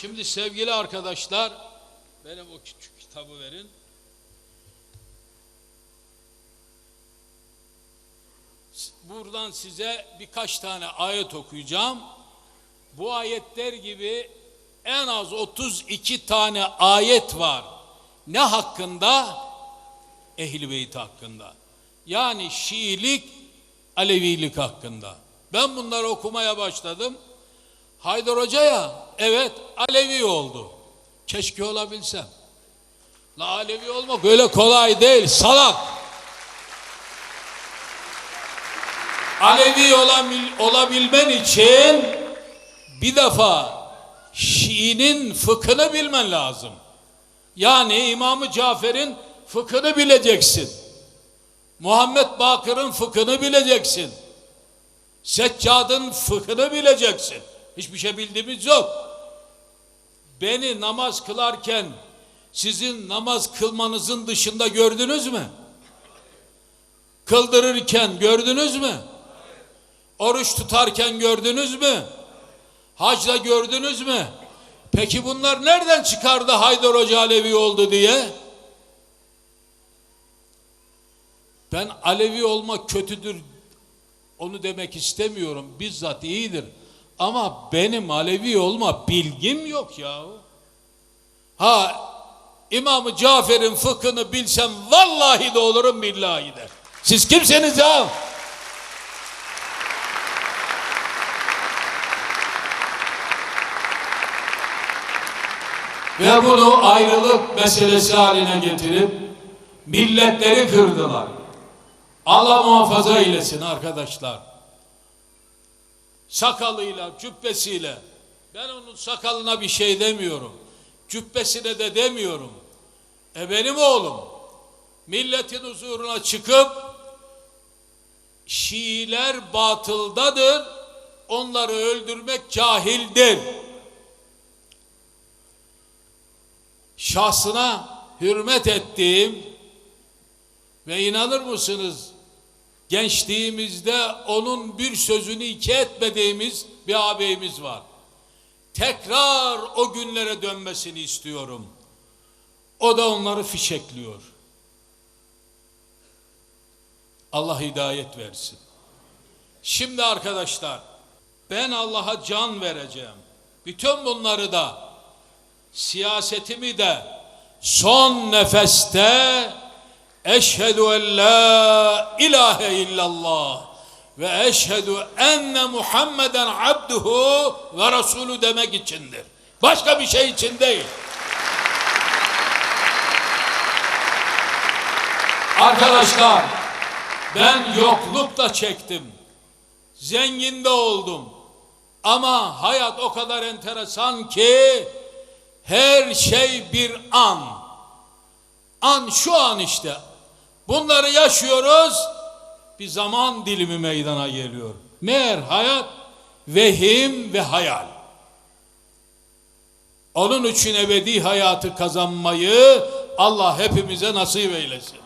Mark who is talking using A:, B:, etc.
A: Şimdi sevgili arkadaşlar, benim o küçük kitabı verin. Buradan size birkaç tane ayet okuyacağım. Bu ayetler gibi en az 32 tane ayet var. Ne hakkında? Ehl-i Beyt hakkında. Yani Şiilik, Alevilik hakkında. Ben bunları okumaya başladım. Haydar Hoca ya, evet Alevi oldu. Keşke olabilsem. La Alevi olmak öyle kolay değil, salak. Alevi olabil, olabilmen için bir defa Şii'nin fıkhını bilmen lazım. Yani İmam-ı Cafer'in fıkhını bileceksin. Muhammed Bakır'ın fıkhını bileceksin. Seccad'ın fıkhını bileceksin. Hiçbir şey bildiğimiz yok. Beni namaz kılarken sizin namaz kılmanızın dışında gördünüz mü? Kıldırırken gördünüz mü? Oruç tutarken gördünüz mü? Hacda gördünüz mü? Peki bunlar nereden çıkardı Haydar Hoca Alevi oldu diye? Ben Alevi olmak kötüdür onu demek istemiyorum. Bizzat iyidir. Ama benim Alevi olma bilgim yok ya. Ha İmam-ı Cafer'in fıkhını bilsem vallahi de olurum billahi de. Siz kimsiniz ya? Ve bunu ayrılık meselesi haline getirip milletleri kırdılar. Allah muhafaza eylesin arkadaşlar. Sakalıyla, cübbesiyle. Ben onun sakalına bir şey demiyorum. Cübbesine de demiyorum. E benim oğlum milletin huzuruna çıkıp Şiiler batıldadır. Onları öldürmek cahildir. Şahsına hürmet ettiğim ve inanır mısınız gençliğimizde onun bir sözünü iki etmediğimiz bir ağabeyimiz var. Tekrar o günlere dönmesini istiyorum. O da onları fişekliyor. Allah hidayet versin. Şimdi arkadaşlar ben Allah'a can vereceğim. Bütün bunları da siyasetimi de son nefeste eşhedü en la ilahe illallah ve eşhedü enne Muhammeden abduhu ve resulü demek içindir. Başka bir şey için değil. Arkadaşlar ben yokluk da çektim. Zengin de oldum. Ama hayat o kadar enteresan ki her şey bir an. An şu an işte. Bunları yaşıyoruz. Bir zaman dilimi meydana geliyor. Meğer hayat vehim ve hayal. Onun için ebedi hayatı kazanmayı Allah hepimize nasip eylesin.